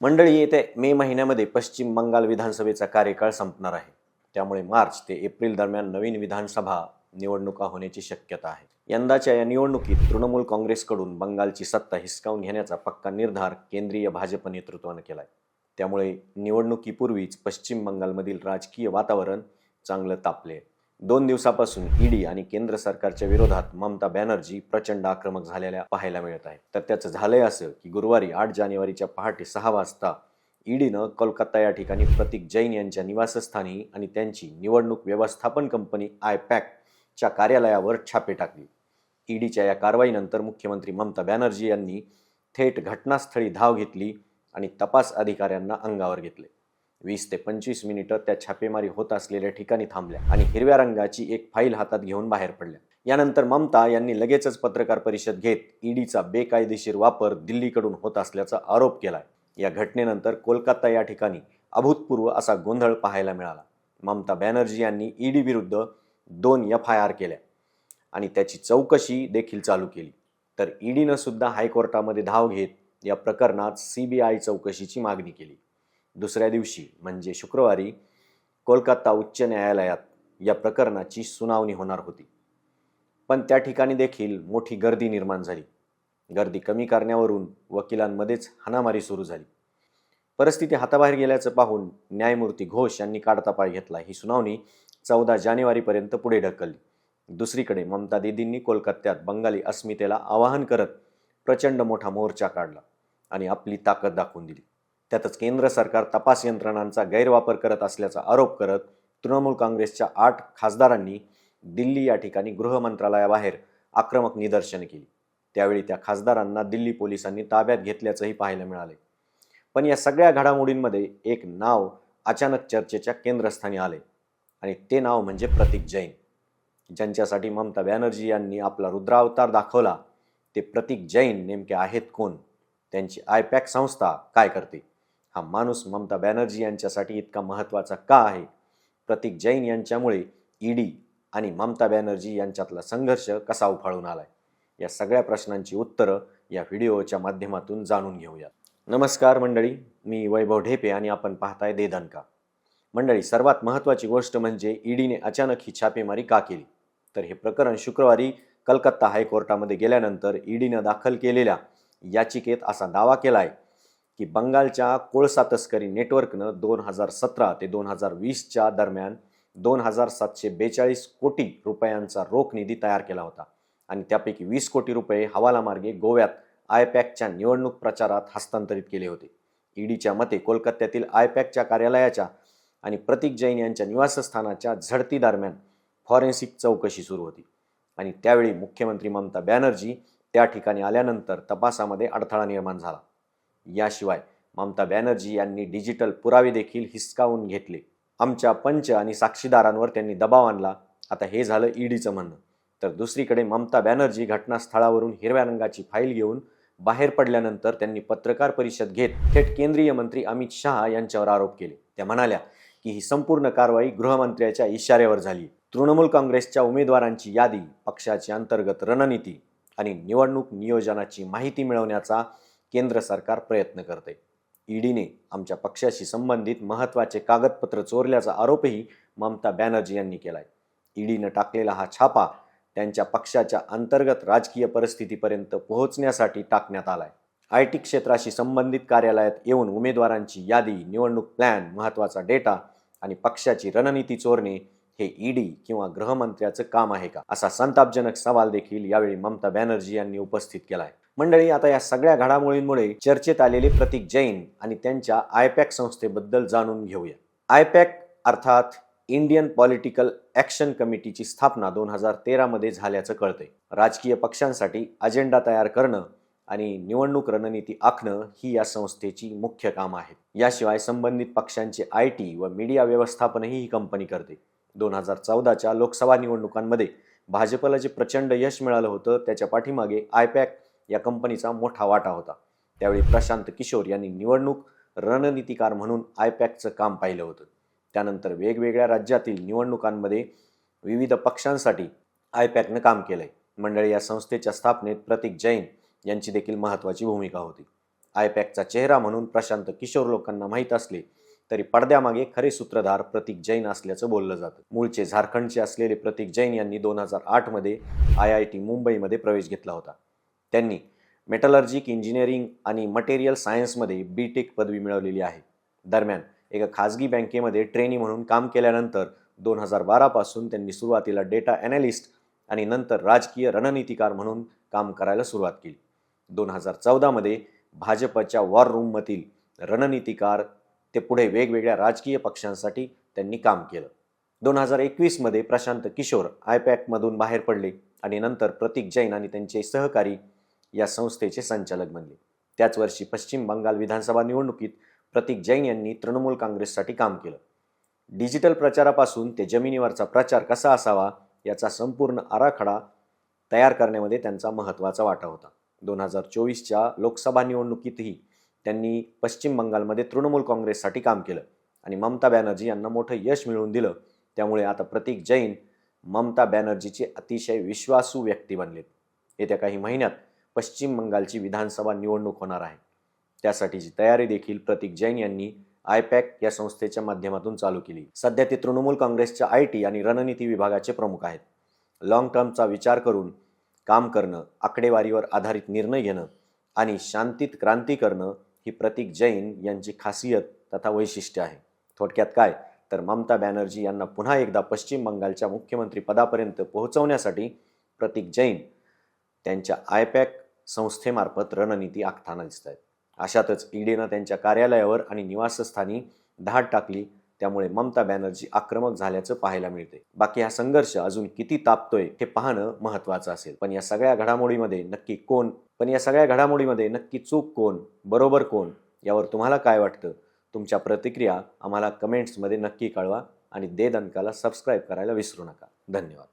मंडळी येते मे महिन्यामध्ये पश्चिम बंगाल विधानसभेचा कार्यकाळ संपणार आहे. त्यामुळे मार्च ते एप्रिल दरम्यान नवीन विधानसभा निवडणुका होण्याची शक्यता आहे. यंदाच्या या निवडणुकीत तृणमूल काँग्रेसकडून बंगालची सत्ता हिसकावून घेण्याचा पक्का निर्धार केंद्रीय भाजप नेतृत्वानं आहे त्यामुळे निवडणुकीपूर्वीच पश्चिम बंगालमधील राजकीय वातावरण चांगलं तापले दोन दिवसापासून ईडी आणि केंद्र सरकारच्या विरोधात ममता बॅनर्जी प्रचंड आक्रमक झालेल्या पाहायला मिळत आहे तर त्याचं झालंय असं की गुरुवारी आठ जानेवारीच्या पहाटे सहा वाजता ईडीनं कोलकाता या ठिकाणी प्रतीक जैन यांच्या निवासस्थानी आणि त्यांची निवडणूक व्यवस्थापन कंपनी आयपॅकच्या कार्यालयावर छापे टाकले. ईडीच्या या कारवाईनंतर मुख्यमंत्री ममता बॅनर्जी यांनी थेट घटनास्थळी धाव घेतली आणि तपास अधिकाऱ्यांना अंगावर घेतले. वीस ते पंचवीस मिनिटं त्या छापेमारी होत असलेल्या ठिकाणी थांबल्या आणि हिरव्या रंगाची एक फाईल हातात घेऊन बाहेर पडल्या. यानंतर ममता यांनी लगेचच पत्रकार परिषद घेत ईडीचा बेकायदेशीर वापर दिल्लीकडून होत असल्याचा आरोप केलाय. या घटनेनंतर कोलकाता या ठिकाणी अभूतपूर्व असा गोंधळ पाहायला मिळाला. ममता बॅनर्जी यांनी ईडी विरुद्ध दोन एफ आय आर केल्या आणि त्याची चौकशी देखील चालू केली. तर ईडीनं सुद्धा हायकोर्टामध्ये धाव घेत या प्रकरणात सीबीआय चौकशीची मागणी केली. दुसऱ्या दिवशी म्हणजे शुक्रवारी कोलकाता उच्च न्यायालयात या प्रकरणाची सुनावणी होणार होती. पण त्या ठिकाणी देखील मोठी गर्दी निर्माण झाली. गर्दी कमी करण्यावरून वकिलांमध्येच हाणामारी सुरू झाली. परिस्थिती हाताबाहेर गेल्याचं पाहून न्यायमूर्ती घोष यांनी काढता पाय घेतला. ही सुनावणी चौदा जानेवारीपर्यंत पुढे ढकलली. दुसरीकडे ममता दीदींनी कोलकात्यात बंगाली अस्मितेला आवाहन करत प्रचंड मोठा मोर्चा काढला आणि आपली ताकद दाखवून दिली. त्यातच केंद्र सरकार तपास यंत्रणांचा गैरवापर करत असल्याचा आरोप करत तृणमूल काँग्रेसच्या आठ खासदारांनी दिल्ली या ठिकाणी गृह मंत्रालयाबाहेर आक्रमक निदर्शन केली. त्यावेळी त्या खासदारांना दिल्ली पोलिसांनी ताब्यात घेतल्याचंही पाहायला मिळाले. पण या सगळ्या घडामोडींमध्ये एक नाव अचानक चर्चेच्या केंद्रस्थानी आले आणि ते नाव म्हणजे प्रतीक जैन. ज्यांच्यासाठी ममता बॅनर्जी यांनी आपला रुद्रावतार दाखवला ते प्रतीक जैन नेमके आहेत कोण? त्यांची आयपॅक संस्था काय करते? हा माणूस ममता बॅनर्जी यांच्यासाठी इतका महत्त्वाचा का आहे? प्रतीक जैन यांच्यामुळे ईडी आणि ममता बॅनर्जी यांच्यातला संघर्ष कसा उफाळून आलाय? या सगळ्या प्रश्नांची उत्तरं या व्हिडिओच्या माध्यमातून जाणून घेऊयात. नमस्कार मंडळी मी वैभव ढेपे आणि आपण पाहताय देदनका मंडळी सर्वात महत्त्वाची गोष्ट म्हणजे ईडीने अचानक ही छापेमारी का केली? तर हे प्रकरण शुक्रवारी कलकत्ता हायकोर्टामध्ये गेल्यानंतर ईडीनं दाखल केलेल्या याचिकेत असा दावा केला आहे की बंगालच्या कोळसा तस्करी नेटवर्कनं दोन हजार सतरा ते दोन हजार वीसच्या दरम्यान दोन हजार सातशे बेचाळीस कोटी रुपयांचा रोख निधी तयार केला होता. आणि त्यापैकी वीस कोटी रुपये हवालामार्गे गोव्यात आयपॅकच्या निवडणूक प्रचारात हस्तांतरित केले होते. ईडीच्या मते कोलकात्यातील आयपॅकच्या कार्यालयाच्या आणि प्रतीक जैन यांच्या निवासस्थानाच्या झडती दरम्यान फॉरेन्सिक चौकशी सुरू होती. आणि त्यावेळी मुख्यमंत्री ममता बॅनर्जी त्या ठिकाणी आल्यानंतर तपासामध्ये अडथळा निर्माण झाला. याशिवाय ममता बॅनर्जी यांनी डिजिटल पुरावे देखील हिसकावून घेतले. आमच्या पंच आणि साक्षीदारांवर त्यांनी दबाव आणला. आता हे झालं ईडीचं म्हणणं. तर दुसरीकडे ममता बॅनर्जी घटनास्थळावरून हिरव्या रंगाची फाईल घेऊन बाहेर पडल्यानंतर त्यांनी पत्रकार परिषद घेत थेट केंद्रीय मंत्री अमित शहा यांच्यावर आरोप केले. त्या म्हणाल्या की ही संपूर्ण कारवाई गृहमंत्र्याच्या इशाऱ्यावर झाली. तृणमूल काँग्रेसच्या उमेदवारांची यादी पक्षाची अंतर्गत रणनीती आणि निवडणूक नियोजनाची माहिती मिळवण्याचा केंद्र सरकार प्रयत्न करते ईडीने आमच्या पक्षाशी संबंधित महत्त्वाचे कागदपत्र चोरल्याचा आरोपही ममता बॅनर्जी यांनी केलाय. ईडीनं टाकलेला हा छापा त्यांच्या पक्षाच्या अंतर्गत राजकीय परिस्थितीपर्यंत पोहोचण्यासाठी टाकण्यात आलाय. आय टी क्षेत्राशी संबंधित कार्यालयात येऊन उमेदवारांची यादी निवडणूक प्लॅन महत्त्वाचा डेटा आणि पक्षाची रणनीती चोरणे हे ईडी किंवा गृहमंत्र्याचं काम आहे का? असा संतापजनक सवाल देखील यावेळी ममता बॅनर्जी यांनी उपस्थित केलाय. मंडळी आता या सगळ्या घडामोडींमुळे चर्चेत आलेले प्रतीक जैन आणि त्यांच्या आयपॅक संस्थेबद्दल जाणून घेऊया. आयपॅक अर्थात इंडियन पॉलिटिकल ॲक्शन कमिटीची स्थापना दोन हजार तेरामध्ये झाल्याचं कळतंय. राजकीय पक्षांसाठी अजेंडा तयार करणं आणि निवडणूक रणनीती आखणं ही या संस्थेची मुख्य काम आहेत याशिवाय संबंधित पक्षांचे आय टी व मीडिया व्यवस्थापनही ही कंपनी करते. दोन हजार चौदाच्या लोकसभा निवडणुकांमध्ये भाजपला जे प्रचंड यश मिळालं होतं त्याच्या पाठीमागे आयपॅक या कंपनीचा मोठा वाटा होता. त्यावेळी प्रशांत किशोर यांनी निवडणूक रणनीतिकार म्हणून आयपॅकचं काम पाहिलं होतं. त्यानंतर वेगवेगळ्या राज्यातील निवडणुकांमध्ये विविध पक्षांसाठी आयपॅकनं काम केलंय. मंडळी या संस्थेच्या स्थापनेत प्रतीक जैन यांची देखील महत्त्वाची भूमिका होती. आयपॅकचा चेहरा म्हणून प्रशांत किशोर लोकांना माहीत असले तरी पडद्यामागे खरे सूत्रधार प्रतीक जैन असल्याचं बोललं जातं. मूळचे झारखंडचे असलेले प्रतीक जैन यांनी दोन हजार आठमध्ये आय आय टी मुंबईमध्ये प्रवेश घेतला होता. त्यांनी मेटलर्जिक इंजिनिअरिंग आणि मटेरियल सायन्समध्ये बी टेक पदवी मिळवलेली आहे. दरम्यान एका खाजगी बँकेमध्ये ट्रेनी म्हणून काम केल्यानंतर दोन हजार बारापासून त्यांनी सुरुवातीला डेटा ॲनालिस्ट आणि नंतर राजकीय रणनीतिकार म्हणून काम करायला सुरुवात केली. दोन हजार चौदामध्ये भाजपच्या वॉर रूममधील रणनीतिकार ते पुढे वेगवेगळ्या राजकीय पक्षांसाठी त्यांनी काम केलं. दोन हजार एकवीसमध्ये प्रशांत किशोर आयपॅकमधून बाहेर पडले आणि नंतर प्रतीक जैन आणि त्यांचे सहकारी या संस्थेचे संचालक बनले. त्याच वर्षी पश्चिम बंगाल विधानसभा निवडणुकीत प्रतीक जैन यांनी तृणमूल काँग्रेससाठी काम केलं. डिजिटल प्रचारापासून ते जमिनीवरचा प्रचार कसा असावा याचा संपूर्ण आराखडा तयार करण्यामध्ये त्यांचा महत्त्वाचा वाटा होता. दोन हजार चोवीसच्या लोकसभा निवडणुकीतही त्यांनी पश्चिम बंगालमध्ये तृणमूल काँग्रेससाठी काम केलं आणि ममता बॅनर्जी यांना मोठं यश मिळवून दिलं. त्यामुळे आता प्रतीक जैन ममता बॅनर्जीचे अतिशय विश्वासू व्यक्ती बनलेत. येत्या काही महिन्यात पश्चिम बंगालची विधानसभा निवडणूक होणार आहे. त्यासाठीची तयारी देखील प्रतीक जैन यांनी आयपॅक या संस्थेच्या माध्यमातून चालू केली. सध्या ते तृणमूल काँग्रेसच्या आय टी आणि रणनीती विभागाचे प्रमुख आहेत. लॉंग टर्मचा विचार करून काम करणं आकडेवारीवर आधारित निर्णय घेणं आणि शांतीत क्रांती करणं ही प्रतीक जैन यांची खासियत तथा वैशिष्ट्य आहे. थोडक्यात काय? तर ममता बॅनर्जी यांना पुन्हा एकदा पश्चिम बंगालच्या मुख्यमंत्री पदापर्यंत पोहोचवण्यासाठी प्रतीक जैन त्यांच्या आयपॅक संस्थेमार्फत रणनीती आखताना दिसत आहेत अशातच ईडीनं त्यांच्या कार्यालयावर आणि निवासस्थानी धाड टाकली त्यामुळे ममता बॅनर्जी आक्रमक झाल्याचं पाहायला मिळते बाकी हा संघर्ष अजून किती तापतोय हे पाहणं महत्त्वाचं असेल. पण या सगळ्या घडामोडीमध्ये नक्की कोण पण या सगळ्या घडामोडीमध्ये नक्की चूक कोण बरोबर कोण यावर तुम्हाला काय वाटतं? तुमच्या प्रतिक्रिया आम्हाला कमेंट्समध्ये नक्की कळवा आणि दे दणकाला सबस्क्राईब करायला विसरू नका. धन्यवाद.